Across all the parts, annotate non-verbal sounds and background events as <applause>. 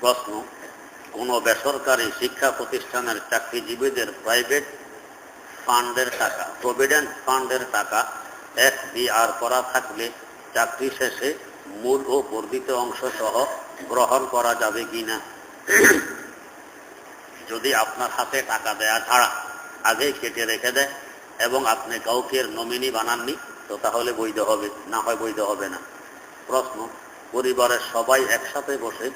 প্রশ্ন, কোনো বেসরকারি শিক্ষা প্রতিষ্ঠানের চাকরিজীবীদের প্রাইভেট ফান্ডের টাকা প্রভিডেন্ট ফান্ডের টাকা এফবিআর করা থাকলে চাকরি শেষে মূল ও বর্ধিত অংশ সহ গ্রহণ করা যাবে কিনা? যদি আপনার হাতে টাকা দেয়া ছাড়া আগেই কেটে রেখে দেয় এবং আপনি কাউকে নমিনি বানাননি, তো তাহলে বৈধ হবে, না হয় বৈধ হবে না। প্রশ্ন, পরিবারের সবাই একসাথে বসে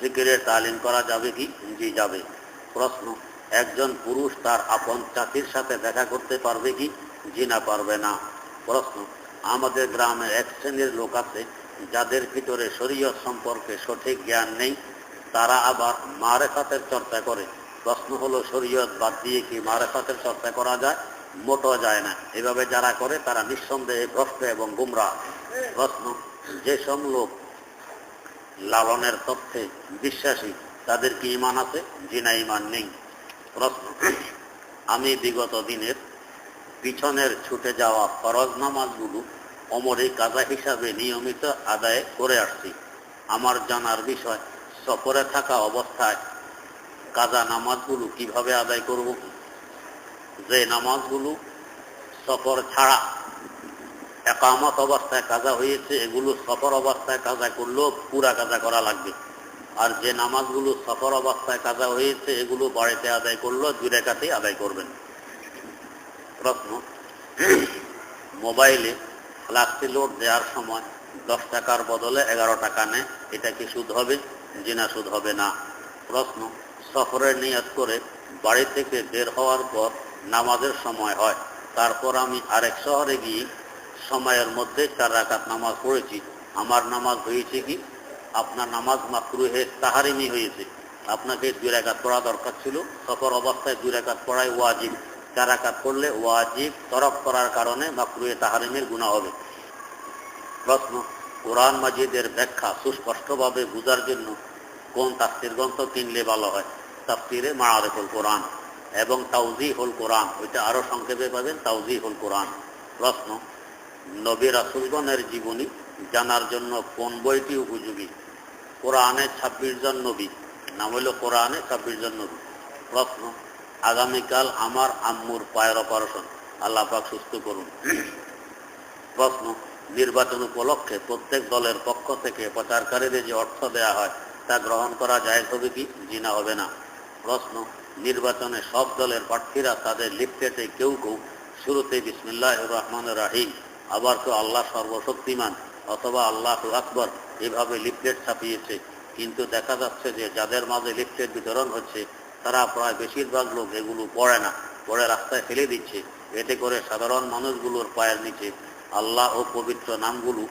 জিকিরের তালিম করা যাবে কি? জি, যাবে। প্রশ্ন, একজন পুরুষ তার আপন চাচির সাথে দেখা করতে পারবে কি? জি না, পারবে না। প্রশ্ন, আমাদের গ্রামে এক শ্রেণির লোক আছে, যাদের ভিতরে শরীয়ত সম্পর্কে সঠিক জ্ঞান নেই, তারা আবার মারেফাতের চর্চা করে। প্রশ্ন হলো, শরীয়ত বাদ দিয়ে কি মারেফাতের চর্চা করা যায়? মোটো যায় না। এভাবে যারা করে, তারা নিঃসন্দেহে ভ্রষ্ট এবং গুমরা প্রশ্ন, যেসব লোক লালনের তথ্যে বিশ্বাসী। তাদের কি ইমান আছে? জিনা ইমান নেই। প্রশ্ন, আমি বিগত দিনের পিছনের ছুটে যাওয়া ফরজ নামাজগুলো অমরে কাজা হিসাবে নিয়মিত আদায় করে আসছি। আমার জানার বিষয়, সফরে থাকা অবস্থায় কাজা নামাজগুলো কীভাবে আদায় করব? যে নামাজগুলো সফর ছাড়া একামত অবস্থায় কাজা হয়েছে, এগুলো সফর অবস্থায় কাজা করলেও পুরা কাজা করা লাগবে। আর যে নামাজগুলো সফর অবস্থায় কাজা হয়েছে, এগুলো বাড়িতে আদায় করলেও দুই রেখাতেই আদায় করবেন। প্রশ্ন, মোবাইলে ফ্লাক্সি লোড দেওয়ার সময় দশ টাকার বদলে এগারো টাকা নেয়, এটা কি সুদ হবে? জিনা সুদ হবে না। প্রশ্ন সফরের নিয়াত করে বাড়ি থেকে বের হওয়ার পর নামাজের সময় হয়, তারপর আমি আরেক শহরে গিয়ে সময়ের মধ্যে চার রাকাত নামাজ পড়েছি। আমার নামাজ হয়েছে কি? আপনার নামাজ মাকরুহে তাহারিমি হয়েছে। আপনাকে দুই রাকাত পড়া দরকার ছিল। সফর অবস্থায় দুই রাকাত পড়ায় ওয়াজিব। চার রাকাত পড়লে ওয়াজিব তরফ করার কারণে মাকরুহে তাহারিমের গুণা হবে। প্রশ্ন, কোরআন মাজিদের ব্যাখ্যা সুস্পষ্টভাবে বোঝার জন্য কোন তাফসির গ্রন্থ কিনলে ভালো হয়? তাফসিরে মারারেফুল কোরআন এবং তাউজি হল কোরআন। ওইটা আরও সংক্ষেপে পাবেন তাউজি হল কোরআন। প্রশ্ন নবী রাসুলগণের জীবনী জানার জন্য কোন বইটি উপযোগী? কোরআনে ছাব্বিশ জন নবী, নাম হইল কোরআনে ছাব্বিশ জন নবী। প্রশ্ন, আগামীকাল আমার আম্মুর পায়ের অপারেশন, আল্লাহ পাক সুস্থ করুন। প্রশ্ন, নির্বাচন উপলক্ষে প্রত্যেক দলের পক্ষ থেকে প্রচারকারীদের যে অর্থ দেয়া হয়, তা গ্রহণ করা যায় হবে কি? জিনা হবে না। প্রশ্ন, নির্বাচনে সব দলের প্রার্থীরা তাদের লিফটেটে কেউ কেউ? শুরুতে বিসমিল্লাহ রহমান রাহিম। আবার কেউ আল্লাহ সর্বশক্তিমান, অথবা আল্লাহ আকবর এভাবে লিফলেট ছাপিয়েছে। কিন্তু দেখা যাচ্ছে যে যাদের মাঝে লিফলেট বিতরণ হচ্ছে, তারা প্রায় বেশিরভাগ লোক এগুলো পড়ে না, পড়ে রাস্তায় ফেলে দিচ্ছে। এতে করে সাধারণ মানুষগুলোর পায়ের নিচে আল্লাহ ও পবিত্র নামগুলো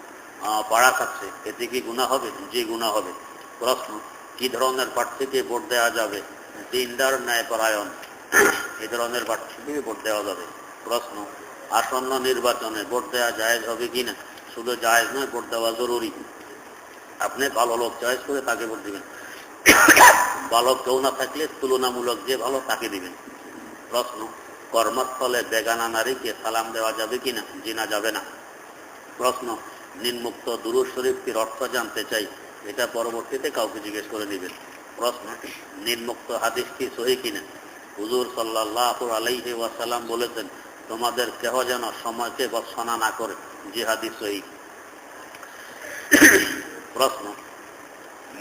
পাড়া খাচ্ছে। এতে কি গুণা হবে? যে গুণা হবে। প্রশ্ন, কি ধরনের প্রার্থীকে ভোট দেওয়া যাবে? দিনদার ন্যায় পরায়ণ এ ধরনের প্রার্থীকে ভোট দেওয়া যাবে। প্রশ্ন আসন্ন নির্বাচনে ভোট দেওয়া জায়েজ হবে কিনা? শুধু জায়েজ নয়, ভোট দেওয়া জরুরি। আপনি ভালো লোক চয়েস করে তাকে ভোট দিবেন? ভালো কেউ না থাকলে তুলনামূলক যে ভালো তাকে দিবেন। প্রশ্ন, কর্মস্থলে বেগানা নারীকে সালাম দেওয়া যাবে কিনা? জিনা যাবে না। প্রশ্ন, নিম্মুক্ত দুরু শরীফটির অর্থ জানতে চাই। এটা পরবর্তীতে কাউকে জিজ্ঞেস করে দিবেন প্রশ্ন, নিম্মুক্ত হাদিসটি সহি কিনা? হুজুর সাল্লাহ আলাইহি ওয়াসাল্লাম বলেছেন তোমাদের কেহ যেন সময়কে বৎসনা না করে। জিহাদি সহি প্রশ্ন।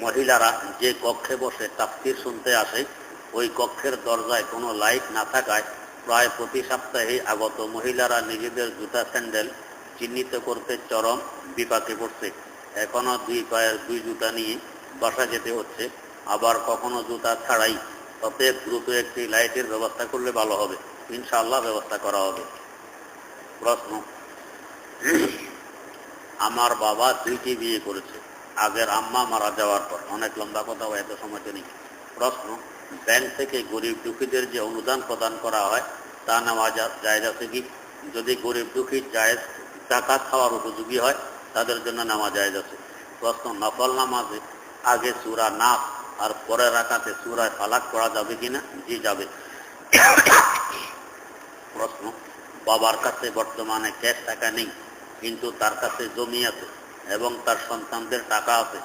মহিলারা যে কক্ষে বসে তাফসির শুনতে আসে, ওই কক্ষের দরজায় কোনো লাইট না থাকায় প্রায় প্রতি সপ্তাহে আগত মহিলারা নিজেদের জুতা, স্যান্ডেল চিহ্নিত করতে চরম বিপাকে পড়ছে। এখনও দুই পায়ের দুই জুতা নিয়ে বাসা যেতে হচ্ছে। আবার কখনো জুতা ছাড়াই অতএব দ্রুত একটি লাইটের ব্যবস্থা করলে ভালো হবে। ইনশাআল্লাহ ব্যবস্থা করা হবে। প্রশ্ন। আমার বাবা দুইটি বিয়ে করেছে। আগের আম্মা মারা যাওয়ার পর। অনেক লম্বা কথা এত সময় নেই। প্রশ্ন। ব্যাংক থেকে গরিব দুঃখীদের যে অনুদান প্রদান করা হয়, তা নেওয়া জায়জ আছে কি? যদি গরিব দুঃখী জায়েজ টাকা খাওয়ার উপযোগী হয়, তাদের জন্য নেওয়া জায়জ আছে। প্রশ্ন নকল নামাজে আগে সুরা নাচ আর পরে রাখাতে সুরায় ফালাক করা যাবে কিনা? জি, যাবে। প্রশ্ন, বাবার কাছে বর্তমানে ক্যাশ টাকা নেই, কিন্তু তার কাছে জমি আছে এবং তার সন্তানদের টাকা আছে।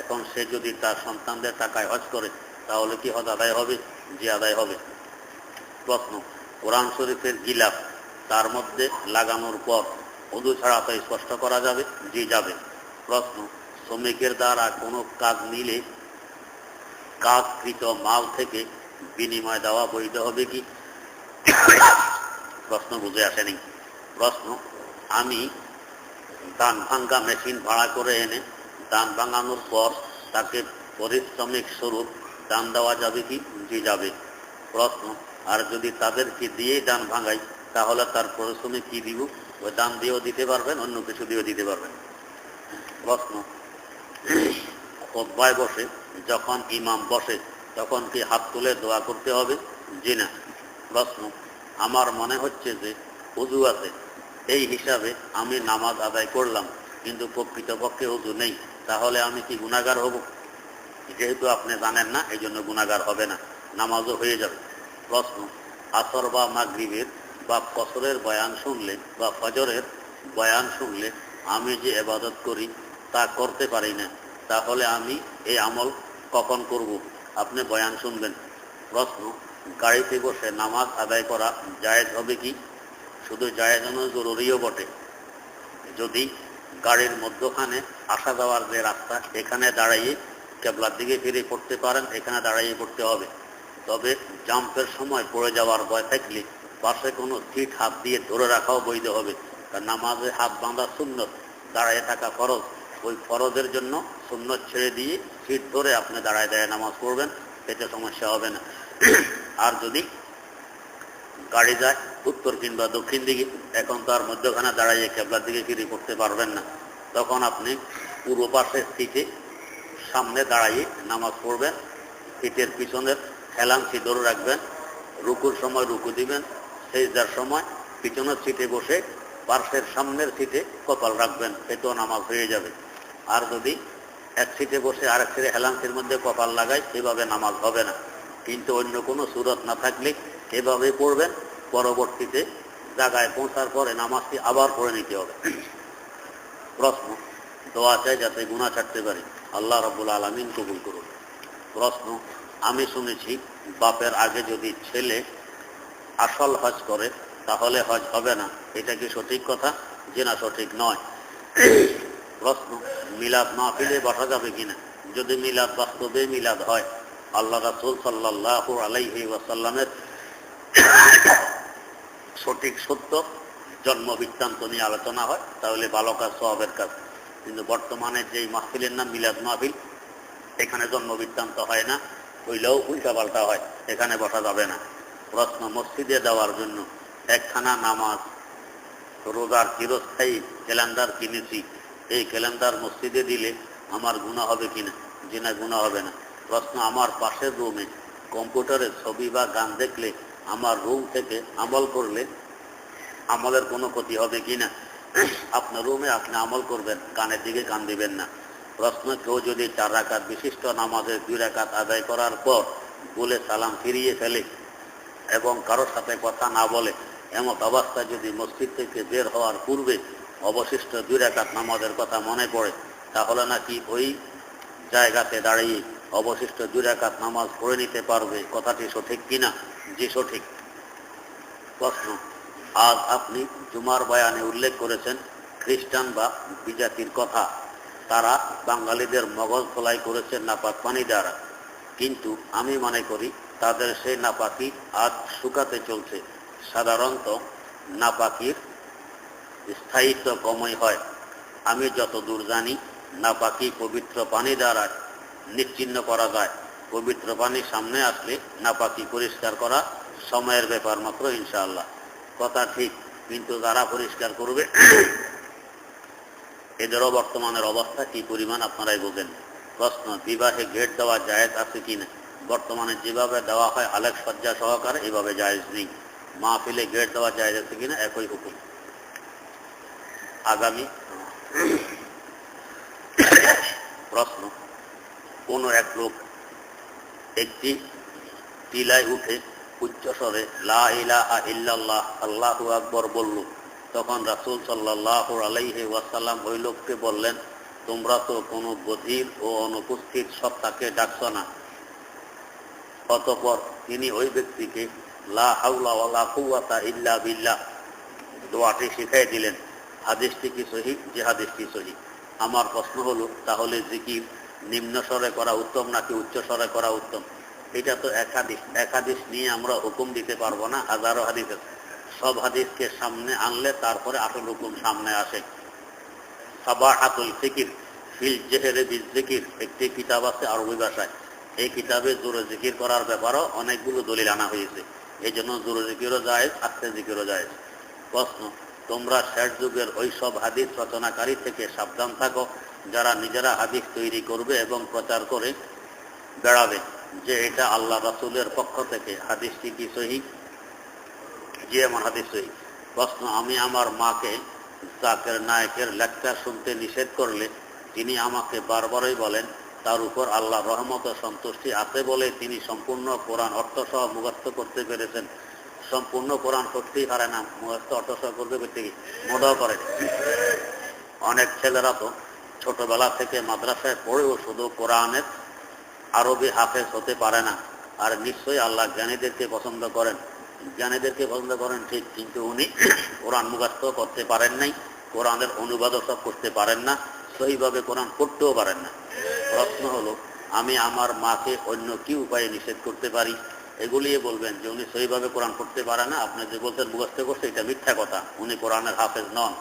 এখন সে যদি তার সন্তানদের টাকায় হজ করে, তাহলে কি হজ আদায় হবে? যে আদায় হবে। প্রশ্ন, কোরআন শরীফের গিলাফ তার মধ্যে লাগানোর পর অদু ছাড়া তাই স্পষ্ট করা যাবে? জি, যাবে। প্রশ্ন, শ্রমিকের দ্বারা কোনো কাজ নিলে কাজকৃত মাল থেকে বিনিময় দেওয়া বৈধ হবে কি? প্রশ্ন বুঝে আসেনি। প্রশ্ন, আমি দান ভাঙ্গা মেশিন ভাড়া করে এনে দান ভাঙানোর পর তাকে পরিশ্রমিক স্বরূপ দান দেওয়া যাবে কি? জি, যাবে। প্রশ্ন, আর যদি তাদেরকে দিয়ে দান ভাঙাই, তাহলে তার পরিশ্রমিক কি দিব? ওই দান দিয়েও দিতে পারবেন, অন্য কিছু দিয়েও দিতে পারবেন। প্রশ্ন খোদ্ায় বসে যখন ইমাম বসে, তখন কি হাত তুলে দোয়া করতে হবে? জি, না। প্রশ্ন আমার মনে হচ্ছে যে উজু আছে। এই হিসাবে আমি নামাজ আদায় করলাম, কিন্তু প্রকৃতপক্ষে উজু নেই। তাহলে আমি কি গুণাগার হব? যেহেতু আপনি জানেন না এই জন্য গুণাগার হবে না। নামাজও হয়ে যাবে। প্রশ্ন, আসর বা মাগরিবের বা ফসরের বয়ান শুনলে বা ফজরের বয়ান শুনলে আমি যে এবাদত করি, তা করতে পারি না। তাহলে আমি এই আমল কখন করব? আপনি বয়ান শুনবেন। প্রশ্ন গাড়িতে বসে নামাজ আদায় করা জায়েজ হবে কি? শুধু জায়েজ নয়, জরুরিও বটে। যদি গাড়ির মধ্যখানে আসা যাওয়ার যে রাস্তা, এখানে দাঁড়াইয়ে কেবলার দিকে ফিরে পড়তে পারেন, এখানে দাঁড়াইয়ে পড়তে হবে। তবে জাম্পের সময় পড়ে যাওয়ার ভয় থাকলে পাশে কোনো সিট হাত দিয়ে ধরে রাখাও বৈধ হবে। কারণ নামাজে হাত বাঁধা সুন্নত দাঁড়ায় থাকা ফরজ। ওই ফরজের জন্য সুন্নত ছেড়ে দিয়ে সিট ধরে আপনি দাঁড়ায় দাঁড়ায় নামাজ পড়বেন এতে সমস্যা হবে না। আর যদি গাড়ি যায় উত্তর কিংবা দক্ষিণ দিকে, এখন তার মধ্যখানে দাঁড়াইয়ে কেবলার দিকে ফিরে করতে পারবেন না। তখন আপনি পূর্ব পাশের সিটে সামনে দাঁড়াইয়ে নামাজ পড়বেন, সিটের পিছনের হেলাংসি ধরে রাখবেন, রুকুর সময় রুকু দিবেন, সেজদার সময় পিছনের সিটে বসে পার্শ্বের সামনের সিটে কপাল রাখবেন এতেও নামাজ হয়ে যাবে। আর যদি এক সিটে বসে আরেক সিটে হেলাংসির মধ্যে কপাল লাগায়, সেভাবে নামাজ হবে না। কিন্তু অন্য কোনো সুরত না থাকলে এভাবে পড়বেন পরবর্তীতে জায়গায় পৌঁছার পরে নামাজটি আবার পড়ে নিতে হবে। প্রশ্ন, দোয়া চাই যাতে গুণা ছাড়তে পারি। আল্লাহ রবুল আলমিন কবুল করুন। প্রশ্ন, আমি শুনেছি বাপের আগে যদি ছেলে আসল হজ করে, তাহলে হজ হবে না। এটা কি সঠিক কথা? যে না সঠিক নয়। প্রশ্ন, মিলাদ মাহফিলে বসা যাবে কিনা? যদি মিলাদ বাস্তবে মিলাদ হয় আল্লাহ রাসুল সাল্লাহ আলাইহি ওয়াসাল্লামের সঠিক সত্য, জন্ম বৃত্তান্ত নিয়ে আলোচনা হয়। তাহলে ভালো কাজ, সবের কাজ। কিন্তু বর্তমানে যেই মাহফিলের নাম মিলাদ মাহফিল, এখানে জন্ম বৃত্তান্ত হয় না, হইলেও উল্টা পাল্টা হয়। এখানে বসা যাবে না। প্রশ্ন মসজিদে দেওয়ার জন্য একখানা নামাজ, রোজার চিরস্থায়ী ক্যালেন্ডার কিনেছি। এই ক্যালেন্ডার মসজিদে দিলে আমার গুণা হবে কিনা? যে না গুণা হবে না। প্রশ্ন, আমার পাশের রুমে কম্পিউটারে ছবি বা গান দেখলে আমার রুম থেকে আমল করলে আমলের কোনো ক্ষতি হবে কিনা আপনার রুমে আপনি আমল করবেন গানের দিকে গান দিবেন না। প্রশ্ন, কেউ যদি চার রাকাত বিশিষ্ট নামাজের দুই রাকাত আদায় করার পর বলে সালাম ফিরিয়ে ফেলে এবং কারোর সাথে কথা না বলে, এমত অবস্থায় যদি মসজিদ থেকে বের হওয়ার পূর্বে অবশিষ্ট দুই রাকাত নামাজের কথা মনে পড়ে, তাহলে নাকি ওই জায়গাতে দাঁড়িয়ে অবশিষ্ট দুই রাকাত নামাজ পড়ে নিতে পারবে। কথাটি সঠিক কিনা? যে সঠিক। প্রশ্ন, আজ আপনি জুমার বয়ানে উল্লেখ করেছেন, খ্রিস্টান বা বিজাতির কথা। তারা বাঙালিদের মগজ খোলাই করেছেন নাপাক পানি দ্বারা। কিন্তু আমি মনে করি, তাদের সেই নাপাকি আজ শুকাতে চলছে। সাধারণত নাপাকির স্থায়িত্ব কমই হয়। আমি যত দূর জানি, নাপাকি পবিত্র পানি দ্বারা নিশ্চিন্ন করা যায়। পবিত্র পানি সামনে আসলে নাপাকি পরিষ্কার করা সময়ের ব্যাপার মাত্র, ইনশাআল্লাহ। কথা ঠিক, কিন্তু যারা পরিষ্কার করবে এদেরও বর্তমানের অবস্থা কি পরিমাণ আপনারাই বোঝেন প্রশ্ন, বিবাহে গেট দেওয়া জায়েজ আছে কিনা বর্তমানে যেভাবে দেওয়া হয়, আলেক সজ্জা সহকারে এভাবে জায়েজ নেই। মাহফিলে গেট দেওয়া জায়েজ আছে কিনা একই হুকুম। আগামী, প্রশ্ন কোন এক লোক। একটি টিলায় উঠে উচ্চস্বরে, লা ইলাহা আকবর বলল। তখন রাসূল সাল্লাল্লাহু আলাইহি ওয়াসাল্লাম ওই লোককে বললেন, তোমরা তো কোনো বধির ও অনুপস্থিত সত্তাকে ডাকছ না। অতপর তিনি ওই ব্যক্তিকে লা হাউলা ওয়ালা কুওয়াতা ইল্লা বিল্লাহ দোয়াটি শিখাই দিলেন। হাদিসটি কি সহি? যে সহি। আমার প্রশ্ন হলো, তাহলে জিকির নিম্ন স্বরে করা উত্তম নাকি উচ্চ স্বরে করা উত্তম? এটা তো এক হাদিস। এক হাদিস নিয়ে আমরা হুকুম দিতে পারব না, হাজারো হাদিস সব হাদিসকে সামনে আনলে তারপরে আসল হুকুম সামনে আসে। সাবাহাতুল ফিকির, ফিল জেহেরে জিকির একটি কিতাব আছে আরবি ভাষায়। এই কিতাবে জোরে জিকির করার ব্যাপারও অনেকগুলো দলিল আনা হয়েছে। এই জন্য জোরে জিকিরও যায় আস্তে জিকিরও যায় প্রশ্ন, তোমরা শেষ যুগের ওই সব হাদিস রচনাকারী থেকে সাবধান থাকো। যারা নিজেরা হাদিস তৈরি করবে এবং প্রচার করে বেড়াবে, যে এটা আল্লাহ রাসুলের পক্ষ থেকে, হাদিসটি কি সহি? যে আমার হাদিস সহি। প্রশ্ন, আমি আমার মাকে, জাকের নায়কের লেকচার শুনতে নিষেধ করলে তিনি আমাকে বারবারই বলেন, তার উপর আল্লাহ রহমত সন্তুষ্টি আছে বলে তিনি সম্পূর্ণ কোরআন অর্থসহ মুখস্থ করতে পেরেছেন। সম্পূর্ণ কোরআন করতেই পারে না, মুখস্থ অর্থসহ করতে পেরেছে কি? মোটাও করে অনেক ছেলেরা তো ছোটবেলা থেকে মাদ্রাসায় পড়েও শুধু কোরআনের আরবি হাফেজ হতে পারে না। আর নিশ্চয়ই আল্লাহ জ্ঞানীদেরকে পছন্দ করেন। জ্ঞানীদেরকে পছন্দ করেন ঠিক, কিন্তু উনি <coughs> কোরআন মুখস্থ করতে পারেন নাই, কোরআনের অনুবাদও সব করতে পারেন না সেইভাবে কোরআন পড়তেও পারেন না। প্রশ্ন হলো, আমি আমার মাকে অন্য কি উপায়ে নিষেধ করতে পারি? এগুলিয়ে বলবেন যে উনি সেইভাবে কোরআন পড়তে পারে না। আপনি যে বলতেন মুখস্থ করছে, এটা মিথ্যা কথা। উনি কোরআনের হাফেজ নন।